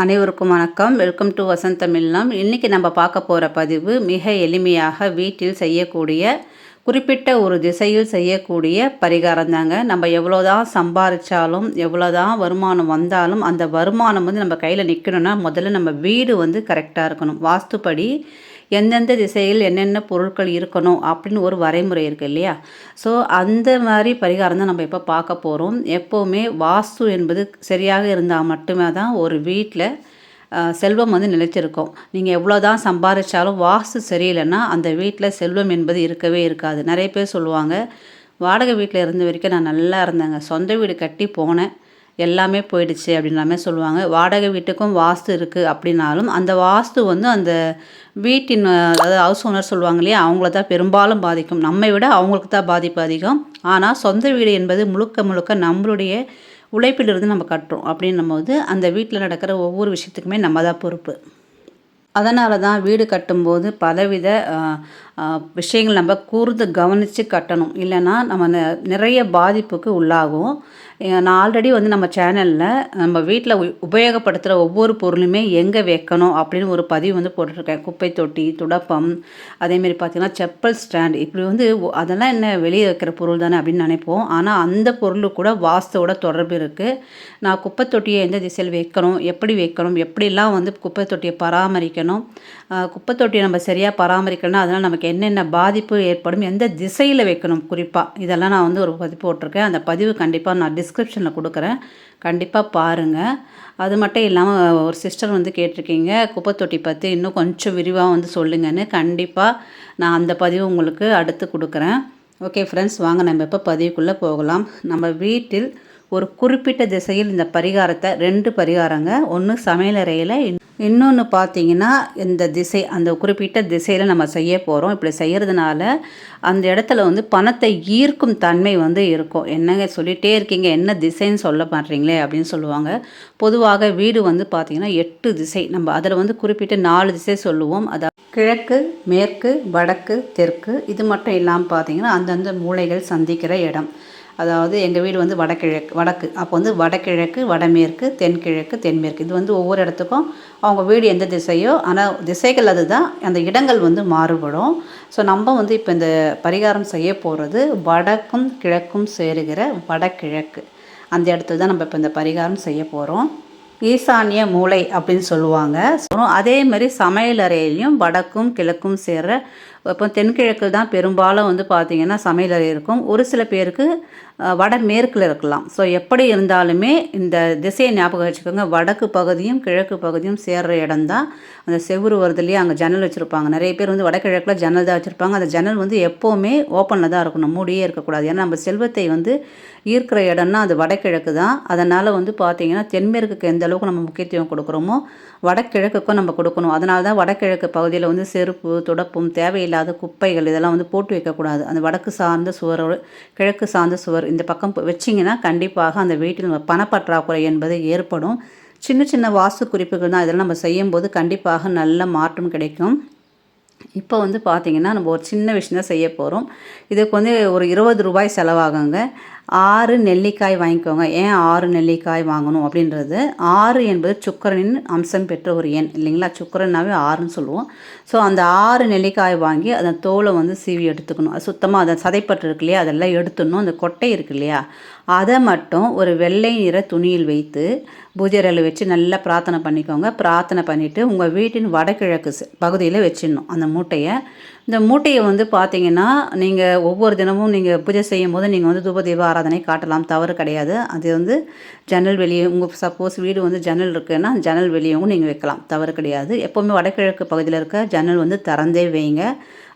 அனைவருக்கும் வணக்கம். Welcome to Vasanth தமிழ்லாம் இன்றைக்கி நம்ம பார்க்க போகிற பதிவு மிக எளிமையாக வீட்டில் செய்யக்கூடிய குறிப்பிட்ட ஒரு திசையில் செய்யக்கூடிய பரிகாரம் தாங்க. நம்ம எவ்வளோதான் சம்பாதிச்சாலும் எவ்வளோதான் வருமானம் வந்தாலும் அந்த வருமானம் வந்து நம்ம கையில் நிற்கணும்னா முதல்ல நம்ம வீடு வந்து கரெக்டாக இருக்கணும். வாஸ்துப்படி எந்தெந்த திசையில் என்னென்ன பொருட்கள் இருக்கணும் அப்படின்னு ஒரு வரைமுறை இருக்குது இல்லையா? ஸோ அந்த மாதிரி பரிகாரம் தான் நம்ம இப்போ பார்க்க போகிறோம் எப்போவுமே வாஸ்து என்பது சரியாக இருந்தால் மட்டுமே தான் ஒரு வீட்டில் செல்வம் வந்து நிலைச்சிருக்கும் நீங்கள் எவ்வளோ தான் சம்பாதிச்சாலும் வாஸ்து சரியில்லைன்னா அந்த வீட்டில் செல்வம் என்பது இருக்கவே இருக்காது. நிறைய பேர் சொல்லுவாங்க வாடகை வீட்டில் இருந்த வரைக்கும் நான் நல்லா இருந்தேங்க. சொந்த வீடு கட்டி போனேன். எல்லாமே போயிடுச்சு அப்படின்ற மாதிரி சொல்லுவாங்க. வாடகை வீட்டுக்கும் வாஸ்து இருக்குது அப்படின்னாலும் அந்த வாஸ்து வந்து அந்த வீட்டின் அதாவது ஹவுஸ் ஓனர் சொல்லுவாங்க இல்லையா அவங்கள தான் பெரும்பாலும் பாதிக்கும். நம்மை விட அவங்களுக்கு தான் பாதிப்பு அதிகம். ஆனால் சொந்த வீடு என்பது முழுக்க முழுக்க நம்மளுடைய உழைப்பிலிருந்து நம்ம கட்டுறோம் அப்படின்னும் போது அந்த வீட்டில் நடக்கிற ஒவ்வொரு விஷயத்துக்குமே நம்ம தான் பொறுப்பு. அதனால தான் வீடு கட்டும்போது பலவித விஷயங்கள் நம்ம கூர்ந்து கவனித்து கட்டணும். இல்லைன்னா நம்ம நிறைய பாதிப்புக்கு உள்ளாகும். நான் ஆல்ரெடி வந்து நம்ம சேனலில் நம்ம வீட்டில் உபயோகப்படுத்துகிற ஒவ்வொரு பொருளுமே எங்கே வைக்கணும் அப்படின்னு ஒரு பதிவு வந்து போட்டிருக்கேன். குப்பை தொட்டி துடப்பம் அதேமாரி பார்த்திங்கன்னா செப்பல் ஸ்டாண்ட். இப்படி வந்து அதெல்லாம் என்ன வெளியே வைக்கிற பொருள் தானே அப்படின்னு நினைப்போம். ஆனால் அந்த பொருள் கூட வாஸ்துவோட தொடர்பு இருக்குது நான் குப்பை தொட்டியை எந்த திசையில் வைக்கணும் எப்படி வைக்கணும் எப்படிலாம் வந்து குப்பை தொட்டியை பராமரிக்கணும் குப்பை தொட்டியை நம்ம சரியாக பராமரிக்கணும்னா அதனால் நமக்கு என்னென்ன பாதிப்பு ஏற்படும் எந்த திசையில் வைக்கணும் குறிப்பாக இதெல்லாம் நான் வந்து ஒரு பதிவு போட்டிருக்கேன். அந்த பதிவு கண்டிப்பாக நான் டிஸ்கிரிப்ஷனில் கொடுக்குறேன். கண்டிப்பாக பாருங்கள் அது மட்டும் இல்லாமல் ஒரு சிஸ்டர் வந்து கேட்டிருக்கீங்க குப்பை தொட்டி பற்றி இன்னும் கொஞ்சம் விரிவாக வந்து சொல்லுங்கன்னு. கண்டிப்பாக நான் அந்த பதிவு உங்களுக்கு அடுத்து கொடுக்குறேன். ஓகே ஃப்ரெண்ட்ஸ் வாங்க நம்ம இப்போ பதிவுக்குள்ளே போகலாம். நம்ம வீட்டில் ஒரு குறிப்பிட்ட திசையில் இந்த பரிகாரத்தை ரெண்டு பரிகாரங்க. ஒன்று சமையலறையில் இன்னொன்று பார்த்தீங்கன்னா இந்த திசை அந்த குறிப்பிட்ட திசையில் நம்ம செய்ய போகிறோம் இப்படி செய்கிறதுனால அந்த இடத்துல வந்து பணத்தை ஈர்க்கும் தன்மை வந்து இருக்கும். என்னங்க சொல்லிகிட்டே இருக்கீங்க? என்ன திசைன்னு சொல்ல மாட்டீங்களே அப்படின்னு சொல்லுவாங்க. பொதுவாக வீடு வந்து பார்த்திங்கன்னா எட்டு திசை. நம்ம அதில் வந்து குறிப்பிட்ட நாலு திசை சொல்லுவோம். அதாவது கிழக்கு மேற்கு வடக்கு தெற்கு இது மட்டும் இல்லாமல் பார்த்தீங்கன்னா அந்தந்த மூளைகள் சந்திக்கிற இடம். அதாவது எங்கள் வீடு வந்து வடகிழக்கு வடக்கு. அப்போ வந்து வடகிழக்கு வடமேற்கு தென்கிழக்கு தென்மேற்கு. இது வந்து ஒவ்வொரு இடத்துக்கும் அவங்க வீடு எந்த திசையோ ஆனால் திசைகள் அதுதான். அந்த இடங்கள் வந்து மாறுபடும். ஸோ நம்ம வந்து இப்போ இந்த பரிகாரம் செய்ய போகிறது வடக்கும் கிழக்கும் சேருகிற வடகிழக்கு. அந்த இடத்துல தான் நம்ம இப்போ இந்த பரிகாரம் செய்ய போகிறோம் ஈசானிய மூளை அப்படின்னு சொல்லுவாங்க. ஸோ அதே மாதிரி சமையலறையிலையும் வடக்கும் கிழக்கும் சேர்ற இப்போ தென்கிழக்கு தான் பெரும்பாலும் வந்து பார்த்திங்கன்னா சமையலறை இருக்கும். ஒரு சில பேருக்கு வடமேற்கில் இருக்கலாம். ஸோ எப்படி இருந்தாலுமே இந்த திசையை ஞாபகம் வச்சுக்கோங்க. வடக்கு பகுதியும் கிழக்கு பகுதியும் சேர்கிற இடம் தான். அந்த செவ்வறு வருதுலேயே அங்கே ஜன்னல் வச்சுருப்பாங்க. நிறைய பேர் வந்து வடகிழக்கில் ஜன்னல் தான் வச்சுருப்பாங்க. அந்த ஜன்னல் வந்து எப்போவுமே ஓப்பனில் தான் இருக்கணும். மூடியே இருக்கக்கூடாது. ஏன்னா நம்ம செல்வத்தை வந்து ஈர்க்கிற இடம்னா அது வடகிழக்கு தான். அதனால் வந்து பார்த்திங்கன்னா தென்மேற்குக்கு எந்த அளவுக்கு நம்ம முக்கியத்துவம் கொடுக்குறோமோ வடகிழக்குக்கும் நம்ம கொடுக்கணும். அதனால தான் வடகிழக்கு பகுதியில் வந்து செருப்பு துடப்பும் தேவையில்லாத குப்பைகள் இதெல்லாம் வந்து போட்டு வைக்கக்கூடாது. அந்த வடக்கு சார்ந்த சுவர் கிழக்கு சார்ந்த சுவர் இந்த பக்கம் வச்சிங்கன்னா கண்டிப்பாக அந்த வீட்டில் பணப்பற்றாக்குறை என்பது ஏற்படும். சின்ன சின்ன வாஸ்து குறிப்புகள் தான் இதெல்லாம் நம்ம செய்யும்போது கண்டிப்பாக நல்ல மாற்றம் கிடைக்கும். இப்போ வந்து பார்த்திங்கன்னா நம்ம ஒரு சின்ன விஷயம் தான் செய்ய போகிறோம் இதுக்கு வந்து ஒரு இருபது ரூபாய் செலவாகுங்க. ஆறு நெல்லிக்காய் வாங்கிக்கோங்க. ஏன் ஆறு நெல்லிக்காய் வாங்கணும்? அப்படின்றது ஆறு என்பது சுக்கரனின் அம்சம் பெற்ற ஒரு எண் இல்லைங்களா? சுக்கரனாவே ஆறுன்னு சொல்லுவோம். ஸோ அந்த ஆறு நெல்லிக்காய் வாங்கி அந்த தோலை வந்து சீவி எடுத்துக்கணும். அது சுத்தமாக அதை சதைப்பட்டு இருக்கு இல்லையா? அதெல்லாம் எடுத்துடணும். அந்த கொட்டை இருக்கு இல்லையா? அதை மட்டும் ஒரு வெள்ளை நிற துணியில் வைத்து பூஜை வச்சு நல்லா பிரார்த்தனை பண்ணிக்கோங்க. பிரார்த்தனை பண்ணிவிட்டு உங்கள் வீட்டின் வடகிழக்கு பகுதியில் வச்சிடணும். அந்த மூட்டையை இந்த மூட்டையை வந்து பார்த்தீங்கன்னா நீங்கள் ஒவ்வொரு தினமும் நீங்கள் பூஜை செய்யும் போது நீங்கள் வந்து தூபதீப ஆராதனை காட்டலாம். தவறு கிடையாது. அது வந்து ஜன்னல் வெளியே உங்கள் சப்போஸ் வீடு வந்து ஜன்னல் இருக்குன்னா ஜன்னல் வெளியவும் நீங்கள் வைக்கலாம். தவறு கிடையாது. எப்போவுமே வடகிழக்கு பகுதியில் இருக்க ஜன்னல் வந்து திறந்தே வைங்க.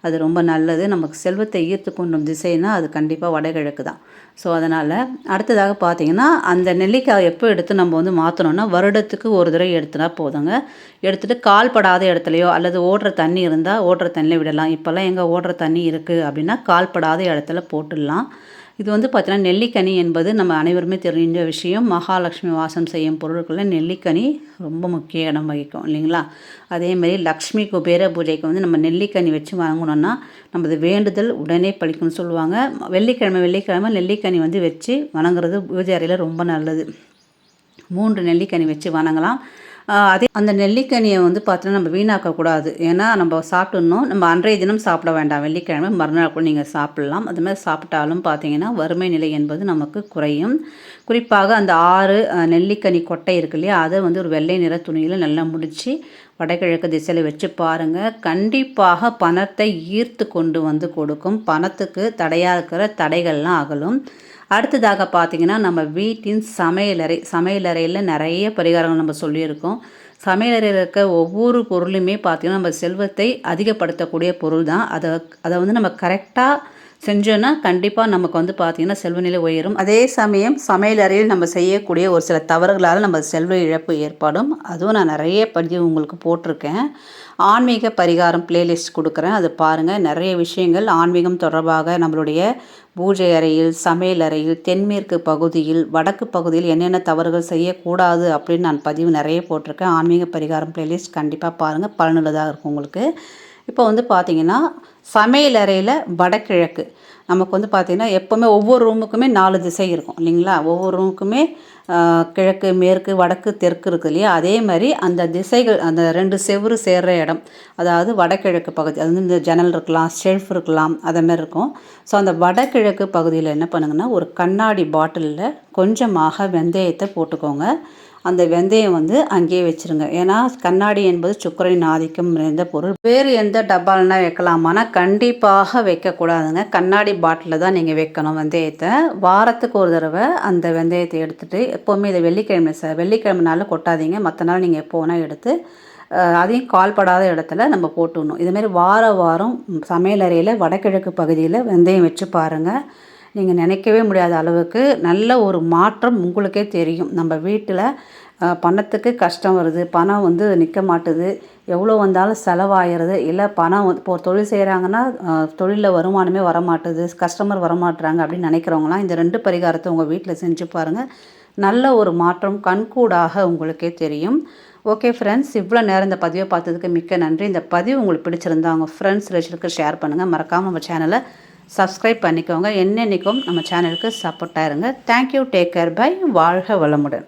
அது ரொம்ப நல்லது. நமக்கு செல்வத்தை ஈர்த்து கொண்டும் திசைனா அது கண்டிப்பாக வடகிழக்கு தான். ஸோ அதனால் அடுத்ததாக பார்த்தீங்கன்னா அந்த நெல்லிக்காய் எப்போ எடுத்து நம்ம வந்து மாற்றணும்னா வருடத்துக்கு ஒரு தடவை எடுத்துனா போதுங்க. எடுத்துகிட்டு கால் படாத இடத்துலையோ அல்லது ஓடுற தண்ணி இருந்தால் ஓடுற தண்ணியில் விடலாம். இப்போல்லாம் எங்கே ஓடுற தண்ணி இருக்குது அப்படின்னா கால் படாத இடத்துல போட்டுடலாம். இது வந்து பார்த்தீங்கன்னா நெல்லிக்கனி என்பது நம்ம அனைவருமே தெரிஞ்ச விஷயம். மகாலட்சுமி வாசம் செய்யும் பொருட்களில் நெல்லிக்கனி ரொம்ப முக்கிய இடம் வகிக்கும் இல்லைங்களா? அதேமாதிரி லக்ஷ்மி குபேர பூஜைக்கு வந்து நம்ம நெல்லிக்கனி வச்சு வாங்கணும்னா நமது வேண்டுதல் உடனே பழிக்கும்னு சொல்லுவாங்க. வெள்ளிக்கிழமை வெள்ளிக்கிழமை நெல்லிக்கனி வந்து வச்சு வணங்குறது பூஜை அறையில் ரொம்ப நல்லது. மூன்று நெல்லிக்கனி வச்சு வணங்கலாம். அதே அந்த நெல்லிக்கனியை வந்து பார்த்தீங்கன்னா நம்ம வீணாக்கக்கூடாது. ஏன்னா நம்ம சாப்பிட்ணும். நம்ம அன்றைய தினம் சாப்பிட வேண்டாம். வெள்ளிக்கிழமை மறுநாள் கூட நீங்கள் சாப்பிட்லாம். அது மாதிரி சாப்பிட்டாலும் பார்த்தீங்கன்னா வறுமை நிலை என்பது நமக்கு குறையும். குறிப்பாக அந்த ஆறு நெல்லிக்கனி கொட்டை இருக்கு இல்லையா? அதை வந்து ஒரு வெள்ளை நிற துணியில் நல்லா முடித்து வடகிழக்கு திசையில் வச்சு பாருங்கள் கண்டிப்பாக பணத்தை ஈர்த்து கொண்டு வந்து கொடுக்கும். பணத்துக்கு தடையாக இருக்கிற தடைகள்லாம் அகலும். அடுத்ததாக பார்த்தீங்கன்னா நம்ம வீட்டின் சமையலறை சமையலறையில் நிறைய பரிகாரங்கள் நம்ம சொல்லியிருக்கோம். சமையலறையில் இருக்க ஒவ்வொரு பொருளுமே பார்த்தீங்கன்னா நம்ம செல்வத்தை அதிகப்படுத்தக்கூடிய பொருள் தான் அதை அதை வந்து நம்ம கரெக்டாக செஞ்சோன்னா கண்டிப்பாக நமக்கு வந்து பார்த்திங்கன்னா செல்வநிலை உயரும். அதே சமயம் சமையலறையில் நம்ம செய்யக்கூடிய ஒரு சில தவறுகளால் நம்ம செல்வ இழப்பு ஏற்படும். அதுவும் நான் நிறைய பதிவு உங்களுக்கு போட்டிருக்கேன். ஆன்மீக பரிகாரம் பிளேலிஸ்ட் கொடுக்குறேன். அது பாருங்கள் நிறைய விஷயங்கள் ஆன்மீகம் தொடர்பாக நம்மளுடைய பூஜை அறையில் சமையல் அறையில் தென்மேற்கு பகுதியில் வடக்கு பகுதியில் என்னென்ன தவறுகள் செய்யக்கூடாது அப்படின்னு நான் பதிவு நிறைய போட்டிருக்கேன். ஆன்மீக பரிகாரம் பிளேலிஸ்ட் கண்டிப்பாக பாருங்கள் பலனுள்ளதாக இருக்கும் உங்களுக்கு. இப்போ வந்து பார்த்திங்கன்னா சமையலறையில் வடகிழக்கு. நமக்கு வந்து பார்த்திங்கன்னா எப்போவுமே ஒவ்வொரு ரூமுக்குமே நாலு திசை இருக்கும் இல்லைங்களா? ஒவ்வொரு ரூமுக்குமே கிழக்கு மேற்கு வடக்கு தெற்கு இருக்குது இல்லையா? அதே மாதிரி அந்த திசைகள் அந்த ரெண்டு செவ்வறு சேர்ற இடம் அதாவது வடகிழக்கு பகுதி அது வந்து இந்த ஜன்னல் இருக்கலாம் ஷெல்ஃப் இருக்கலாம் அதை மாதிரி இருக்கும். ஸோ அந்த வடகிழக்கு பகுதியில் என்ன பண்ணுங்கன்னா ஒரு கண்ணாடி பாட்டிலில் கொஞ்சமாக வெந்தயத்தை போட்டுக்கோங்க. அந்த வெந்தயம் வந்து அங்கேயே வச்சிருங்க. ஏன்னா கண்ணாடி என்பது சுக்கரின் ஆதிக்கம் நிறைந்த பொருள். வேறு எந்த டப்பாலனா வைக்கலாமான்னா கண்டிப்பாக வைக்கக்கூடாதுங்க. கண்ணாடி பாட்டிலில் தான் நீங்கள் வைக்கணும் வெந்தயத்தை. வாரத்துக்கு ஒரு தடவை அந்த வெந்தயத்தை எடுத்துகிட்டு எப்போவுமே இதை வெள்ளிக்கிழமை சார் வெள்ளிக்கிழமைனாலும் கொட்டாதீங்க. மற்ற நாள் நீங்கள் எப்போ வேணால் எடுத்து அதையும் கால்படாத இடத்துல நம்ம போட்டுடணும். இதுமாரி வார வாரம் சமையலறையில் வடகிழக்கு பகுதியில் வெந்தயம் வச்சு பாருங்கள் நீங்கள் நினைக்கவே முடியாத அளவுக்கு நல்ல ஒரு மாற்றம் உங்களுக்கே தெரியும். நம்ம வீட்டில் பணத்துக்கு கஷ்டம் வருது பணம் வந்து நிற்க மாட்டுது எவ்வளோ வந்தாலும் செலவாகிறது இல்லை பணம் வந்து இப்போ தொழில் செய்கிறாங்கன்னா தொழிலில் வருமானமே வரமாட்டுது கஸ்டமர் வரமாட்டுறாங்க அப்படின்னு நினைக்கிறவங்களாம் இந்த ரெண்டு பரிகாரத்தை உங்கள் வீட்டில் செஞ்சு பாருங்கள் நல்ல ஒரு மாற்றம் கண்கூடாக உங்களுக்கே தெரியும். ஓகே ஃப்ரெண்ட்ஸ் இவ்வளோ நேரம் இந்த பதிவை பார்த்ததுக்கு மிக்க நன்றி. இந்த பதிவு உங்களுக்கு பிடிச்சிருந்தா உங்கள் ஃப்ரெண்ட்ஸ் ரிலேஷனுக்கு ஷேர் பண்ணுங்கள் மறக்காமல் நம்ம சேனலை சப்ஸ்கிரைப் பண்ணிக்கோங்க. என்னென்னைக்கும் நம்ம சேனலுக்கு சப்போர்ட்டாக இருங்க. தேங்க்யூ டேக் கேர் பை வாழ்க வளமுடன்.